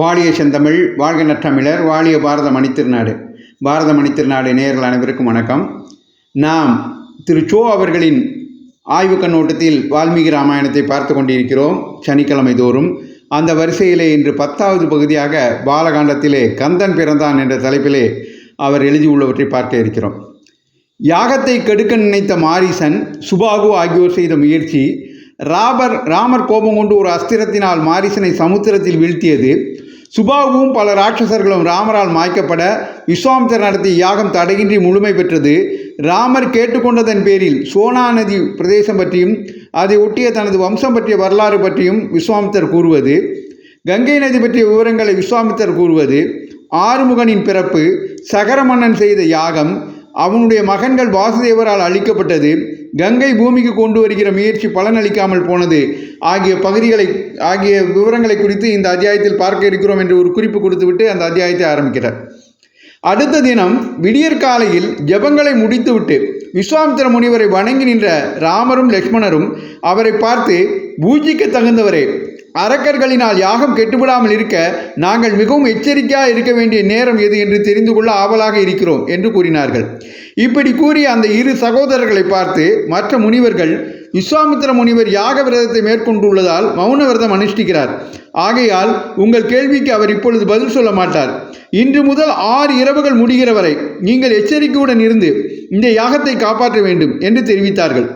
வாழிய செந்தமிழ் வாழ்க நற்றமிழர் வாழிய பாரத மணித்திருநாடு பாரத மணித்திருநாடு நேயர்கள் அனைவருக்கும் வணக்கம். நாம் திரு சோ அவர்களின் ஆய்வு கண்ணோட்டத்தில் வால்மீகி ராமாயணத்தை பார்த்து கொண்டிருக்கிறோம் சனிக்கிழமை தோறும். அந்த வரிசையிலே இன்று பத்தாவது பகுதியாக பாலகாண்டத்திலே கந்தன் பிறந்தான் என்ற தலைப்பிலே அவர் எழுதியுள்ளவற்றை பார்க்க இருக்கிறோம். யாகத்தை கெடுக்க நினைத்த மாரீசன் சுபாகு ஆகியோர் செய்த முயற்சி ராபர் ராமர் கோபம் கொண்டு ஒரு அஸ்திரத்தினால் மாரீசனை சமுத்திரத்தில் வீழ்த்தியது சுபாவும் பல ராட்சசர்களும் ராமரால் மாய்க்கப்பட விஸ்வாமித்தர் நடத்திய யாகம் தடையின்றி முழுமை பெற்றது. ராமர் கேட்டுக்கொண்டதன் பேரில் சோனா நதி பிரதேசம் பற்றியும் அதை ஒட்டிய தனது வம்சம் பற்றிய வரலாறு பற்றியும் விஸ்வாமித்தர் கூறுவது. கங்கை நதி பற்றிய விவரங்களை விஸ்வாமித்தர் கூறுவது. ஆறுமுகனின் பிறப்பு சகர மன்னன் செய்த யாகம் அவனுடைய மகன்கள் வாசுதேவரால் அழிக்கப்பட்டது. கங்கை பூமிக்கு கொண்டு வருகிற முயற்சி பலனளிக்காமல் போனது. ஆகிய பகுதிகளை ஆகிய விவரங்களை குறித்து இந்த அத்தியாயத்தில் பார்க்க இருக்கிறோம் என்று ஒரு குறிப்பு கொடுத்துவிட்டு அந்த அத்தியாயத்தை ஆரம்பிக்கிறார். அடுத்த தினம் விடியற்காலையில் ஜபங்களை ஜெபங்களை முடித்துவிட்டு விஸ்வாமித்திர முனிவரை வணங்கி நின்ற ராமரும் லக்ஷ்மணரும் அவரை பார்த்து பூஜிக்க தகுந்தவரே அரக்கர்களினால் யாகம் கெட்டுவிடாமல் இருக்க நாங்கள் மிகவும் எச்சரிக்கையாக இருக்க வேண்டிய நேரம் எது என்று தெரிந்து கொள்ள ஆவலாக இருக்கிறோம் என்று கூறினார்கள். இப்படி கூறிய அந்த இரு சகோதரர்களை பார்த்து மற்ற முனிவர்கள் விஸ்வாமித்திர முனிவர் யாக விரதத்தை மேற்கொண்டுள்ளதால் மௌன விரதம் அனுஷ்டிக்கிறார். ஆகையால் உங்கள் கேள்விக்கு அவர் இப்பொழுது பதில் சொல்ல மாட்டார். இன்று முதல் ஆறு இரவுகள் முடிகிற வரை நீங்கள் எச்சரிக்கையுடன் இருந்து இந்த யாகத்தை காப்பாற்ற வேண்டும் என்று தெரிவித்தார்கள்.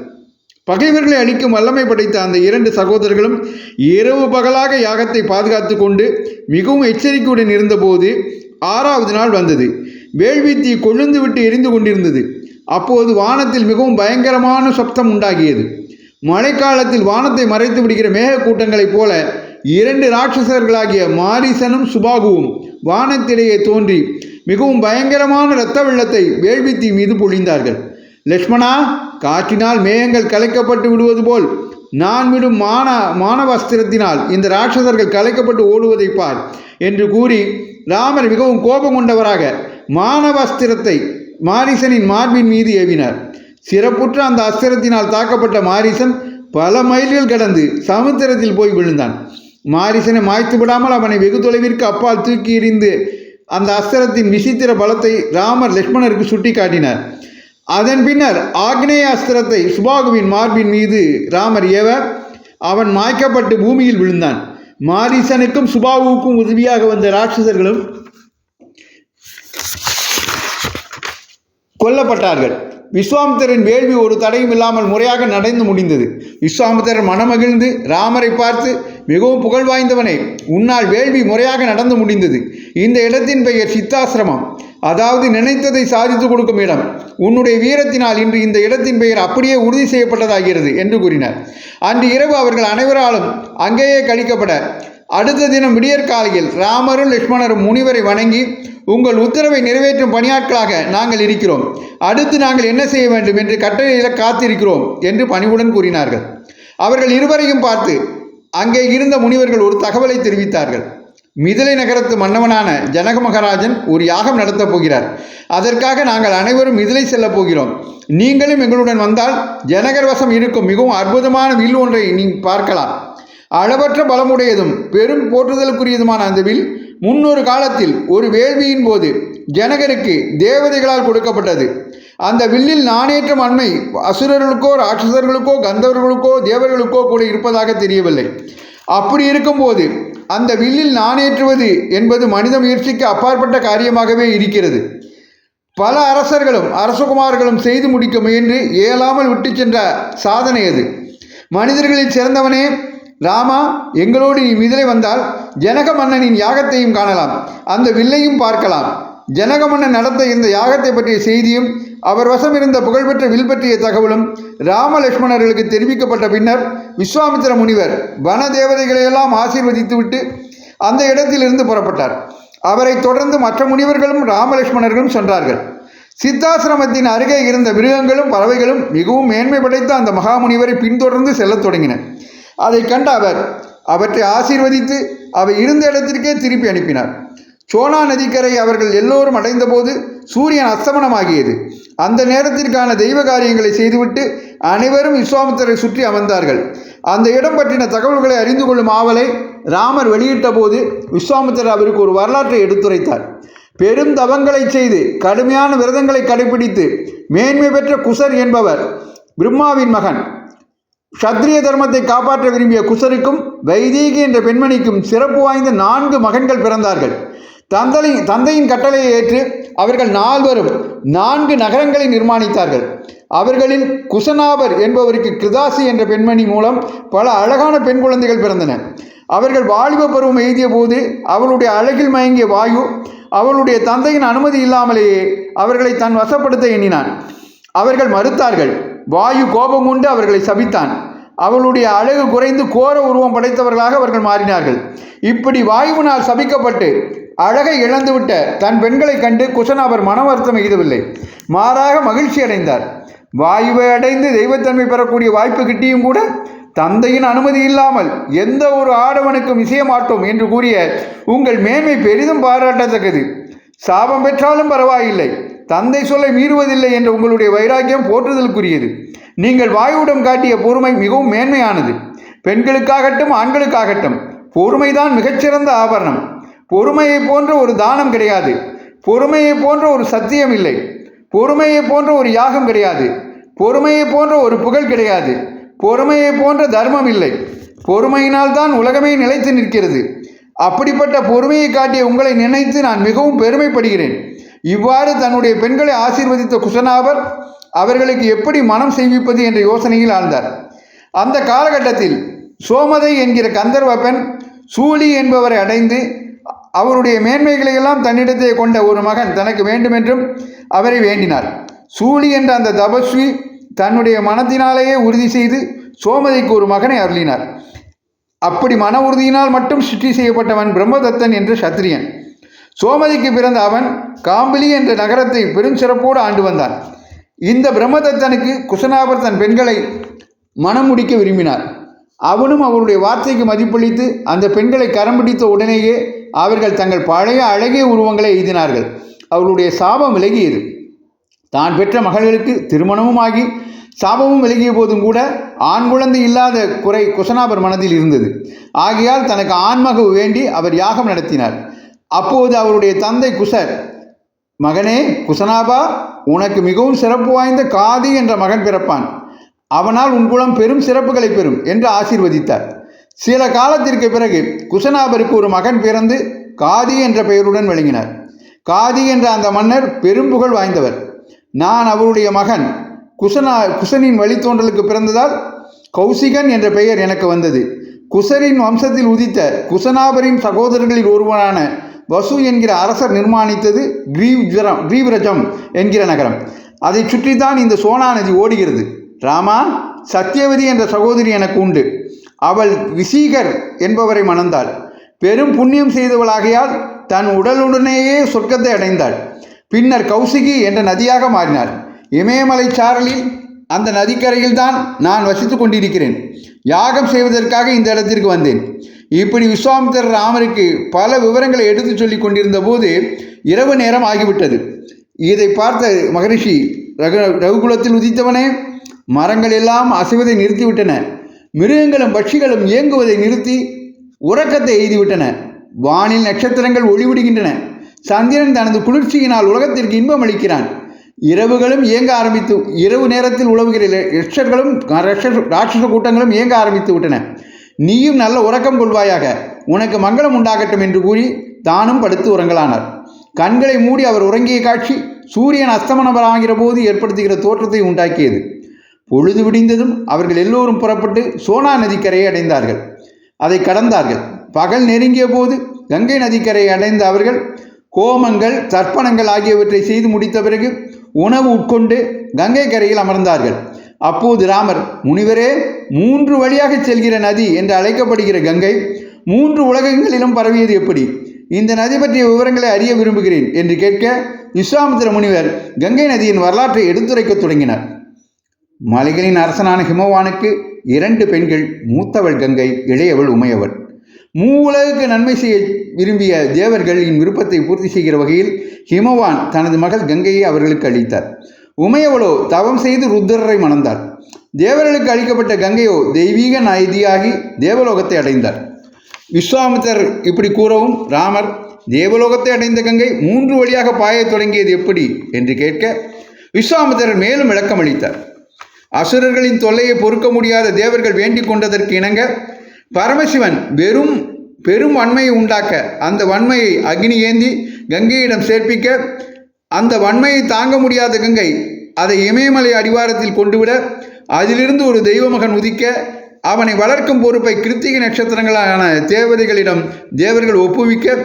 பகைவர்களை அழிக்கும் வல்லமை படைத்த அந்த இரண்டு சகோதரர்களும் இரவு பகலாக யாகத்தை பாதுகாத்து கொண்டு மிகவும் எச்சரிக்கையுடன் இருந்தபோது ஆறாவது நாள் வந்தது. வேள்வி தீ கொழுந்து விட்டு எரிந்து கொண்டிருந்தது. அப்போது வானத்தில் மிகவும் பயங்கரமான சப்தம் உண்டாகியது. மழைக்காலத்தில் வானத்தை மறைத்து விடுகிற மேகக்கூட்டங்களைப் போல இரண்டு ராட்சசர்களாகிய மாரிசனும் சுபாகுவும் வானத்திலேயே தோன்றி மிகவும் பயங்கரமான இரத்த வெள்ளத்தை வேள்வி தீ மீது பொழிந்தார்கள். லக்ஷ்மணா காற்றினால் மேகங்கள் கலைக்கப்பட்டு விடுவது போல் நான் விடும் மான மானவஸ்திரத்தினால் இந்த ராட்சசர்கள் கலைக்கப்பட்டு ஓடுவதை பார் என்று கூறி ராமர் மிகவும் கோபம் கொண்டவராக மானவஸ்திரத்தை மாரிசனின் மார்பின் மீது ஏவினார். சிறப்புற்ற அந்த அஸ்திரத்தினால் தாக்கப்பட்ட மாரிசன் பல மைல்கள் கடந்து சமுத்திரத்தில் போய் விழுந்தான். மாரிசனை மாய்த்து விடாமல் அவனை வெகு தொலைவிற்கு அப்பால் தூக்கி எறிந்து அந்த அஸ்திரத்தின் விசித்திர பலத்தை ராமர் லக்ஷ்மணருக்கு சுட்டி காட்டினார் அதன் பின்னர் ஆக்னேய அஸ்திரத்தை சுபாகுவின் மார்பின் மீது ராமர் ஏவ அவன் மாய்க்கப்பட்டு பூமியில் விழுந்தான். மாரீசனுக்கும் சுபாகுவுக்கும் உதவியாக வந்த ராட்சசர்களும் கொல்லப்பட்டார்கள். விஸ்வாமித்தரின் வேள்வி ஒரு தடையும் இல்லாமல் முறையாக நடந்து முடிந்தது. விஸ்வாமித்தர் மனமகிழ்ந்து ராமரை பார்த்து மிகவும் புகழ் வாய்ந்தவனே. உன்னால் வேள்வி முறையாக நடந்து முடிந்தது. இந்த இடத்தின் பெயர் சித்தாசிரமம். அதாவது நினைத்ததை சாதித்து கொடுக்கும் இடம். உன்னுடைய வீரத்தினால் இன்று இந்த இடத்தின் பெயர் அப்படியே உறுதி செய்யப்பட்டதாகிறது என்று கூறினார். அன்று இரவு அவர்கள் அனைவராலும் அங்கேயே கழிக்கப்பட அடுத்த தினம் விடியற்காலையில் ராமரும் லக்ஷ்மணரும் முனிவரை வணங்கி உங்கள் உத்தரவை நிறைவேற்றும் பணியாட்களாக நாங்கள் இருக்கிறோம். அடுத்து நாங்கள் என்ன செய்ய வேண்டும் என்று கட்டளையில காத்திருக்கிறோம் என்று பணிவுடன் கூறினார்கள். அவர்கள் இருவரையும் பார்த்து அங்கே இருந்த முனிவர்கள் ஒரு தகவலை தெரிவித்தார்கள். மிதிலை நகரத்து மன்னவனான ஜனக மகாராஜன் ஒரு யாகம் நடத்தப் போகிறார். அதற்காக நாங்கள் அனைவரும் மிதிலை செல்லப் போகிறோம். நீங்களும் எங்களுடன் வந்தால் ஜனகர் வசம் இருக்கும் மிகவும் அற்புதமான வில் ஒன்றை நீ பார்க்கலாம். அளவற்ற பலமுடையதும் பெரும் போற்றுதலுக்குரியதுமான அந்த வில் முன்னொரு காலத்தில் ஒரு வேள்வியின் போது ஜனகருக்கு தேவதைகளால் கொடுக்கப்பட்டது. அந்த வில்லில் நாணேற்றம் அண்மை அசுரர்களுக்கோ ராட்சசர்களுக்கோ கந்தவர்களுக்கோ தேவர்களுக்கோ கூட இருப்பதாக தெரியவில்லை. அப்படி இருக்கும்போது அந்த வில்லில் நாணேற்றுவது என்பது மனித முயற்சிக்கு அப்பாற்பட்ட காரியமாகவே இருக்கிறது. பல அரசர்களும் அரசகுமார்களும் செய்து முடிக்க முயன்று இயலாமல் விட்டு சென்ற சாதனை அது. மனிதர்களில் சிறந்தவனே ராமா எங்களோடு நீ மிதிலை வந்தால் ஜனக மன்னனின் யாகத்தையும் காணலாம். அந்த வில்லையும் பார்க்கலாம். ஜனகமன்னன் நடந்த இந்த யாகத்தை பற்றிய செய்தியும் அவர் வசம் இருந்த புகழ்பெற்ற வில் பற்றிய தகவலும் ராமலட்சுமணர்களுக்கு தெரிவிக்கப்பட்ட பின்னர் விஸ்வாமித்திர முனிவர் வன தேவதைகளையெல்லாம் ஆசீர்வதித்துவிட்டு அந்த இடத்திலிருந்து புறப்பட்டார். அவரை தொடர்ந்து மற்ற முனிவர்களும் ராமலட்சுமணர்களும் சென்றார்கள். சித்தாசிரமத்தின் அருகே இருந்த மிருகங்களும் பறவைகளும் மிகவும் மேன்மை படைத்த அந்த மகாமுனிவரை பின்தொடர்ந்து செல்லத் தொடங்கின. அதை கண்ட அவர் அவற்றை ஆசீர்வதித்து அவை இருந்த இடத்திற்கே திருப்பி அனுப்பினார். சோனா நதிக்கரை அவர்கள் எல்லோரும் அடைந்தபோது சூரியன் அஸ்தமனமாகியது. அந்த நேரத்திற்கான தெய்வ காரியங்களை செய்துவிட்டு அனைவரும் விஸ்வாமித்தரை சுற்றி அமர்ந்தார்கள். அந்த இடம் பற்றின தகவல்களை அறிந்து கொள்ளும் ஆவலை ராமர் வெளியிட்ட போது விஸ்வாமித்தர் அவருக்கு ஒரு வரலாற்றை எடுத்துரைத்தார். பெரும் தவங்களை செய்து கடுமையான விரதங்களை கடைபிடித்து மேன்மை பெற்ற குசர் என்பவர் பிரம்மாவின் மகன். க்ஷத்ரிய தர்மத்தை காப்பாற்ற விரும்பிய குசருக்கும் வைதீகி என்ற பெண்மணிக்கும் சிறப்பு வாய்ந்த நான்கு மகன்கள் பிறந்தார்கள். தந்தை தந்தையின் கட்டளையை ஏற்று அவர்கள் நால்வரும் நான்கு நகரங்களை நிர்மாணித்தார்கள். அவர்களில் குசனாபர் என்பவருக்கு கிருதாசி என்ற பெண்மணி மூலம் பல அழகான பெண் குழந்தைகள் பிறந்தன. அவர்கள் வாலிப பருவம் எய்திய போது அவளுடைய அழகில் மயங்கிய வாயு அவளுடைய தந்தையின் அனுமதி இல்லாமலேயே அவர்களை தன் வசப்படுத்த எண்ணினான். அவர்கள் மறுத்தார்கள் வாயு கோபம் கொண்டு அவர்களை சபித்தான். அவளுடைய அழகு குறைந்து கோர உருவம் படைத்தவர்களாக அவர்கள் மாறினார்கள். இப்படி வாயுவினால் சபிக்கப்பட்டு அழகை இழந்துவிட்ட தன் பெண்களை கண்டு குசனாபர் மன வருத்தம் எய்தவில்லை. மாறாக மகிழ்ச்சி அடைந்தார். வாயுவை அடைந்து தெய்வத்தன்மை பெறக்கூடிய வாய்ப்பு கிட்டியும் கூட தந்தையின் அனுமதி இல்லாமல் எந்த ஒரு ஆடவனுக்கும் இசைய மாட்டோம் என்று கூறிய உங்கள் மேன்மை பெரிதும் பாராட்டத்தக்கது. சாபம் பெற்றாலும் பரவாயில்லை. தந்தை சொல்லை மீறுவதில்லை என்ற உங்களுடைய வைராக்கியம் போற்றுதலுக்குரியது. நீங்கள் வாயுவிடம் காட்டிய பொறுமை மிகவும் மேன்மையானது. பெண்களுக்காகட்டும் ஆண்களுக்காகட்டும் பொறுமைதான் மிகச்சிறந்த ஆபரணம். பொறுமையை போன்ற ஒரு தானம் கிடையாது. பொறுமையை போன்ற ஒரு சத்தியம் இல்லை. பொறுமையை போன்ற ஒரு யாகம் கிடையாது. பொறுமையை போன்ற ஒரு புகழ் கிடையாது. பொறுமையை போன்ற தர்மம் இல்லை. பொறுமையினால் தான் உலகமே நிலைத்து நிற்கிறது. அப்படிப்பட்ட பொறுமையை காட்டிய உங்களை நினைத்து நான் மிகவும் பெருமைப்படுகிறேன். இவ்வாறு தன்னுடைய பெண்களை ஆசீர்வதித்த குசனாவர் அவர்களுக்கு எப்படி மனம் செய்விப்பது என்ற யோசனையில் ஆழ்ந்தார். அந்த காலகட்டத்தில் சோமதை என்கிற கந்தர்வ பெண் சூலி என்பவரை அடைந்து அவருடைய மேன்மைகளை எல்லாம் தன்னிடத்தை கொண்ட ஒரு மகன் தனக்கு வேண்டுமென்றும் அவரை வேண்டினார். சூலி என்ற அந்த தபஸ்வி தன்னுடைய மனத்தினாலேயே உறுதி செய்து சோமதிக்கு ஒரு மகனை அருளினார். அப்படி மன உறுதியினால் மட்டும் சிருஷ்டி செய்யப்பட்டவன் பிரம்மதத்தன் என்ற சத்திரியன். சோமதிக்கு பிறந்த அவன் காம்பிலி என்ற நகரத்தை பெரும் சிறப்போடு ஆண்டு வந்தான். இந்த பிரம்மதத்தனுக்கு குசனாபர் தன் பெண்களை மனம் முடிக்க விரும்பினார். அவனும் அவருடைய வார்த்தைக்கு மதிப்பளித்து அந்த பெண்களை கரம் பிடித்த உடனேயே அவர்கள் தங்கள் பழைய அழகிய உருவங்களை எய்தினார்கள். அவர்களுடைய சாபம் விலகியது. தான் பெற்ற மகள்களுக்கு திருமணமும் ஆகி சாபமும் விலகிய போதும் கூட ஆண் குழந்தை இல்லாத குறை குசனாபர் மனதில் இருந்தது. ஆகையால் தனக்கு ஆண்மகவு வேண்டி அவர் யாகம் நடத்தினார். அப்போது அவருடைய தந்தை குசர் மகனே குசனாபா உனக்கு மிகவும் சிறப்பு வாய்ந்த காதி என்ற மகன் பிறப்பான். அவனால் உன் குலம் பெரும் சிறப்புகளை பெறும் என்று ஆசீர்வதித்தார். சில காலத்திற்கு பிறகு குசனாபருக்கு ஒரு மகன் பிறந்து காதி என்ற பெயருடன் விளங்கினார். காதி என்ற அந்த மன்னர் பெரும் புகழ் வாய்ந்தவர். நான் அவருடைய மகன் குசனா குசனின் வழித்தோன்றலுக்கு பிறந்ததால் கௌசிகன் என்ற பெயர் எனக்கு வந்தது. குசரின் வம்சத்தில் உதித்த குசனாபரின் சகோதரர்களில் ஒருவனான வசு என்கிற அரசர் நிர்மாணித்தது கிரீவ்ஜரம் கிரீவிரஜம் என்கிற நகரம். அதை சுற்றித்தான் இந்த சோனா நதி ஓடுகிறது. ராமா சத்தியவதி என்ற சகோதரி எனக்கு உண்டு. அவள் விசீகர் என்பவரை மணந்தாள். பெரும் புண்ணியம் செய்தவளாகையால் தன் உடலுடனேயே சொர்க்கத்தை அடைந்தாள். பின்னர் கௌசிகி என்ற நதியாக மாறினாள். இமயமலை சாரலில் அந்த நதிக்கரையில் தான் நான் வசித்துக் கொண்டிருக்கிறேன். யாகம் செய்வதற்காக இந்த இடத்திற்கு வந்தேன். இப்படி விஸ்வாமித்தர் ராமருக்கு பல விவரங்களை எடுத்துச் சொல்லி கொண்டிருந்த போது இரவு நேரம் ஆகிவிட்டது. இதை பார்த்த மகரிஷி ரகு ரகுகுலத்தில் உதித்தவனே மரங்கள் எல்லாம் அசைவதை நிறுத்திவிட்டன. மிருகங்களும் பட்சிகளும் இயங்குவதை நிறுத்தி உறக்கத்தை எய்துவிட்டன. வானில் நட்சத்திரங்கள் ஒளிவிடுகின்றன. சந்திரன் தனது குளிர்ச்சியினால் உலகத்திற்கு இன்பம் அளிக்கிறான். இரவுகளும் இயங்க ஆரம்பித்து இரவு நேரத்தில் உழவுகிற லட்சர்களும் ராட்சச கூட்டங்களும் இயங்க ஆரம்பித்து விட்டன. நீயும் நல்ல உறக்கம் கொள்வாயாக. உனக்கு மங்களம் உண்டாகட்டும் என்று கூறி தானும் படுத்து உறங்கலானார். கண்களை மூடி அவர் உறங்கிய காட்சி சூரியன் அஸ்தமனமாகிற போது ஏற்படுத்துகிற தோற்றத்தை உண்டாக்கியது. பொழுது விடிந்ததும் அவர்கள் எல்லோரும் புறப்பட்டு சோனா நதிக்கரையை அடைந்தார்கள். அதை கடந்தார்கள். பகல் நெருங்கிய போது கங்கை நதிக்கரையை அடைந்த அவர்கள் கோமங்கள் தர்ப்பணங்கள் ஆகியவற்றை செய்து முடித்த பிறகு உணவு உட்கொண்டு கங்கை கரையில் அமர்ந்தார்கள். அப்போது ராமர் முனிவரே மூன்று வழியாக செல்கிற நதி என்று அழைக்கப்படுகிற கங்கை மூன்று உலகங்களிலும் பரவியது எப்படி? இந்த நதி பற்றிய விவரங்களை அறிய விரும்புகிறேன் என்று கேட்க விஸ்வாமித்திர முனிவர் கங்கை நதியின் வரலாற்றை எடுத்துரைக்கத் தொடங்கினார். மலைகளின் அரசனான ஹிமவானுக்கு இரண்டு பெண்கள் மூத்தவள் கங்கை இளையவள் உமையவள். மூ உலகுக்கு நன்மை செய்ய விரும்பிய தேவர்களின் விருப்பத்தை பூர்த்தி செய்கிற வகையில் ஹிமவான் தனது மகள் கங்கையை அவர்களுக்கு அளித்தார். உமையவளோ தவம் செய்து ருத்ரரை மணந்தார் தேவர்களுக்கு அளிக்கப்பட்ட கங்கையோ தெய்வீக நாயதியாகி தேவலோகத்தை அடைந்தார். விஸ்வாமித்தர் இப்படி கூறவும் ராமர் தேவலோகத்தை அடைந்த கங்கை மூன்று வழியாக பாயத் தொடங்கியது எப்படி? என்று கேட்க விஸ்வாமித்தர் மேலும் விளக்கம் அளித்தார். அசுரர்களின் தொல்லையை பொறுக்க முடியாத தேவர்கள் வேண்டிக் கொண்டதற்கு இணங்க பரமசிவன் வெறும் பெரும் வன்மையை உண்டாக்க அந்த வன்மையை அக்னி ஏந்தி கங்கையிடம் சேர்ப்பிக்க அந்த வன்மையை தாங்க முடியாத கங்கை அதை இமயமலை அடிவாரத்தில் கொண்டுவிட அதிலிருந்து ஒரு தெய்வ மகன் உதிக்க அவனை வளர்க்கும் பொறுப்பை கிருத்திகை நட்சத்திரங்களான தேவதைகளிடம் தேவர்கள் ஒப்புவிக்க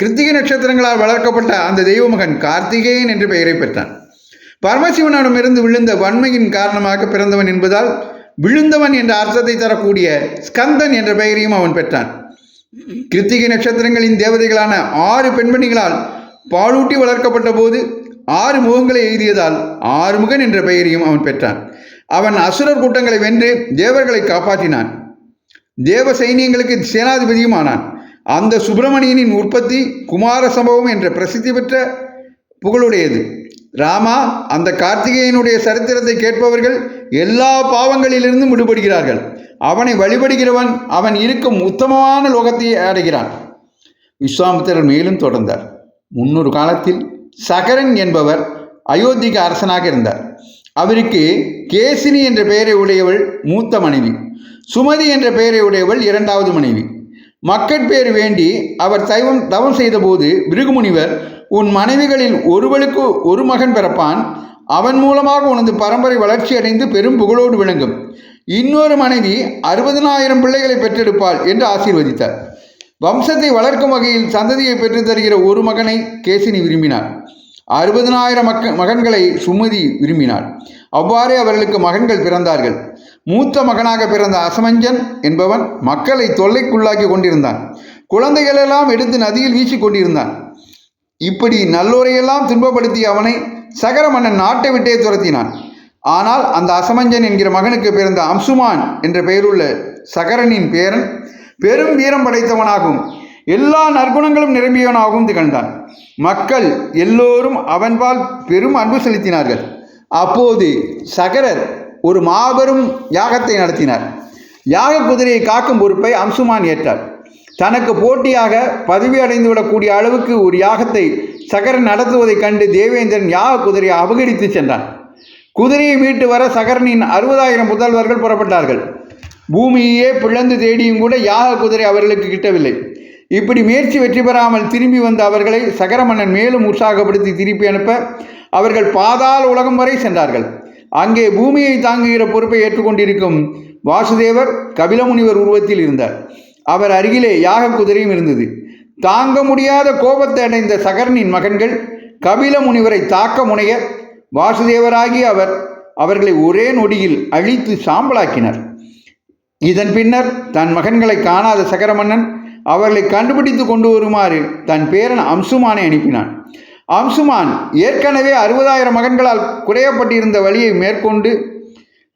கிருத்திகை நட்சத்திரங்களால் வளர்க்கப்பட்ட அந்த தெய்வ மகன் கார்த்திகேயன் என்ற பெயரை பெற்றான். பரமசிவனிடமிருந்து விழுந்த வன்மையின் காரணமாக பிறந்தவன் என்பதால் விழுந்தவன் என்ற அர்த்தத்தை தரக்கூடிய ஸ்கந்தன் என்ற பெயரையும் அவன் பெற்றான். கிருத்திகை நட்சத்திரங்களின் தேவதைகளான ஆறு பெண்மணிகளால் பாலூட்டி வளர்க்கப்பட்ட போது ஆறு முகங்களை எழுதியதால் ஆறுமுகன் என்ற பெயரையும் அவன் பெற்றான். அவன் அசுரர் கூட்டங்களை வென்று தேவர்களை காப்பாற்றினான். தேவ சைனியங்களுக்கு சேனாதிபதியும் ஆனான் அந்த சுப்பிரமணியனின் உற்பத்தி குமார சம்பவம் என்ற பிரசித்தி பெற்ற புகழுடையது. ராமா அந்த கார்த்திகேயனுடைய சரித்திரத்தை கேட்பவர்கள் எல்லா பாவங்களிலிருந்தும் விடுபடுகிறார்கள். அவனை வழிபடுகிறவன் அவன் இருக்கும் உத்தமமான லோகத்தை அடைகிறான். விஸ்வாமித்திரர் மேலும் தொடர்ந்தார். முன்னொரு காலத்தில் சகரன் என்பவர் அயோத்திக்கு அரசனாக இருந்தார். அவருக்கு கேசினி என்ற பெயரை உடையவள் மூத்த மனைவி சுமதி என்ற பெயரை உடையவள் இரண்டாவது மனைவி. மக்கட்பேறு வேண்டி அவர் தைவம் தவம் செய்தபோது பிருகுமுனிவர் உன் மனைவிகளில் ஒருவளுக்கு ஒரு மகன் பிறப்பான். அவன் மூலமாக உனது பரம்பரை வளர்ச்சி அடைந்து பெரும் புகழோடு விளங்கும். இன்னொரு மனைவி அறுபதனாயிரம் பிள்ளைகளை பெற்றெடுப்பாள் என்று ஆசீர்வதித்தார். வம்சத்தை வளர்க்கும் வகையில் சந்ததியை பெற்றுத் தருகிற ஒரு மகனை கேசினி விரும்பினார். அறுபதனாயிரம் மக்க மகன்களை சுமதி விரும்பினாள். அவ்வாறே அவர்களுக்கு மகன்கள் பிறந்தார்கள். மூத்த மகனாக பிறந்த அசமஞ்சன் என்பவன் மக்களை தொல்லைக்குள்ளாக்கி கொண்டிருந்தான். குழந்தைகளெல்லாம் எடுத்து நதியில் வீசிக் கொண்டிருந்தான். இப்படி நல்லோரையெல்லாம் துன்பப்படுத்திய அவனை சகர மன்னன் நாட்டை விட்டே துரத்தினான். ஆனால் அந்த அசமஞ்சன் என்கிற மகனுக்கு பிறந்த அம்சுமான் என்ற பெயருள்ள சகரனின் பேரன் பெரும் வீரம் படைத்தவனாகும். எல்லா நற்குணங்களும் நிரம்பியவனாகவும் திகழ்ந்தான். மக்கள் எல்லோரும் அவன்பால் பெரும் அன்பு செலுத்தினார்கள். அப்போது சகரர் ஒரு மாபெரும் யாகத்தை நடத்தினார். யாக குதிரையை காக்கும் பொறுப்பை அம்சுமான் ஏற்றார். தனக்கு போட்டியாக பதவி அடைந்துவிடக்கூடிய அளவுக்கு ஒரு யாகத்தை சகரன் நடத்துவதைக் கண்டு தேவேந்திரன் யாக குதிரையை அபகரித்து சென்றான். குதிரையை மீட்டு வர சகரனின் அறுபதாயிரம் முதல்வர்கள் புறப்பட்டார்கள். பூமியையே பிளந்து தேடியும் கூட யாக குதிரை அவர்களுக்கு கிட்டவில்லை. இப்படி முயற்சி வெற்றி பெறாமல் திரும்பி வந்த அவர்களை சகர மன்னன் மேலும் உற்சாகப்படுத்தி திருப்பி அனுப்ப அவர்கள் பாதாள உலகம் வரை சென்றார்கள். அங்கே பூமியை தாங்குகிற பொறுப்பை ஏற்றுக்கொண்டிருக்கும் வாசுதேவர் கபிலமுனிவர் உருவத்தில் இருந்தார். அவர் அருகிலே யாக குதிரையும் இருந்தது. தாங்க முடியாத கோபத்தை அடைந்த சகரனின் மகன்கள் கபில முனிவரை தாக்க முனைய வாசுதேவராகி அவர் அவர்களை ஒரே நொடியில் அழித்து சாம்பலாக்கினர். இதன் பின்னர் தன் மகன்களை காணாத சகரமன்னன் அவர்களை கண்டுபிடித்து கொண்டு வருமாறு தன் பேரன் அம்சுமானை அனுப்பினான். அம்சுமான் ஏற்கனவே அறுபதாயிரம் மகன்களால் குறையப்பட்டிருந்த வழியை மேற்கொண்டு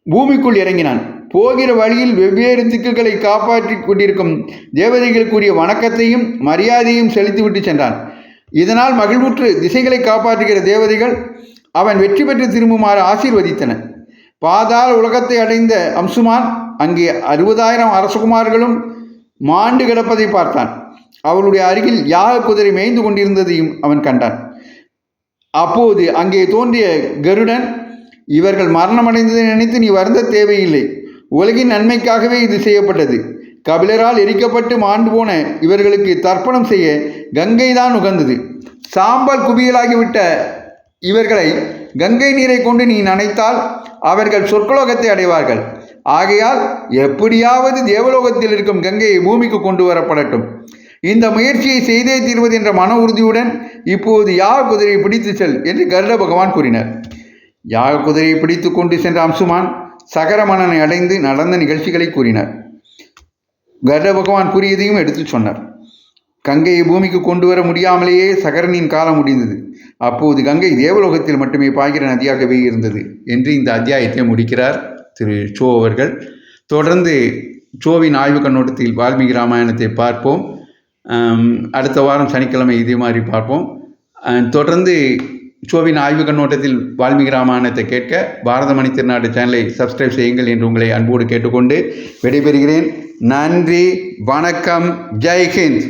பூமிக்குள் இறங்கினான். போகிற வழியில் வெவ்வேறு திக்குகளை காப்பாற்றி கொண்டிருக்கும் தேவதைகளுக்குரிய வணக்கத்தையும் மரியாதையும் செலுத்திவிட்டு சென்றான். இதனால் மகிழ்வுற்று திசைகளை காப்பாற்றுகிற தேவதைகள் அவன் வெற்றி பெற்று திரும்புமாறு ஆசீர்வதித்தன பாதாள உலகத்தை அடைந்த அம்சுமான் அங்கே அறுபதாயிரம் அரசகுமார்களும் மாண்டு கிடப்பதை பார்த்தான். அவளுடைய அருகில் யாக குதிரை மேய்ந்து கொண்டிருந்ததையும் அவன் கண்டான். அப்போது அங்கே தோன்றிய கருடன் இவர்கள் மரணமடைந்ததை நினைத்து நீ வருந்த தேவையில்லை. உலகின் நன்மைக்காகவே இது செய்யப்பட்டது. கபிலரால் எரிக்கப்பட்டு மாண்டு போன இவர்களுக்கு தர்ப்பணம் செய்ய கங்கை தான் உகந்தது. சாம்பல் குவியலாகிவிட்ட இவர்களை கங்கை நீரை கொண்டு நீ நனைத்தால் அவர்கள் சொற்கலோகத்தை அடைவார்கள். ஆகையால் எப்படியாவது தேவலோகத்தில் இருக்கும் கங்கையை பூமிக்கு கொண்டு வரப்படட்டும். இந்த முயற்சியை செய்தே தீர்வது என்ற மன உறுதியுடன் இப்போது யாக குதிரையை பிடித்து செல் என்று கருட பகவான் கூறினார். யாக குதிரையை பிடித்து கொண்டு சென்ற அம்சுமான் சகர மன்னனை அடைந்து நடந்த நிகழ்ச்சிகளை கூறினார். கருட பகவான் கூறியதையும் எடுத்து சொன்னார். கங்கையை பூமிக்கு கொண்டு வர முடியாமலேயே சகரனின் காலம் முடிந்தது. அப்போது கங்கை தேவலோகத்தில் மட்டுமே பாய்கிற நதியாகவே இருந்தது என்று இந்த அத்தியாயத்தை முடிக்கிறார். திரு சோ அவர்கள். தொடர்ந்து சோவின் ஆய்வு கண்ணோட்டத்தில் வால்மீகி ராமாயணத்தை பார்ப்போம். அடுத்த வாரம் சனிக்கிழமை இதே மாதிரி பார்ப்போம். தொடர்ந்து சோவின் ஆய்வு கண்ணோட்டத்தில் வால்மீகி ராமாயணத்தை கேட்க பாரத மணி திருநாடு சேனலை சப்ஸ்கிரைப் செய்யுங்கள் என்று உங்களை அன்போடு கேட்டுக்கொண்டு விடைபெறுகிறேன். நன்றி வணக்கம் ஜெய்ஹிந்த்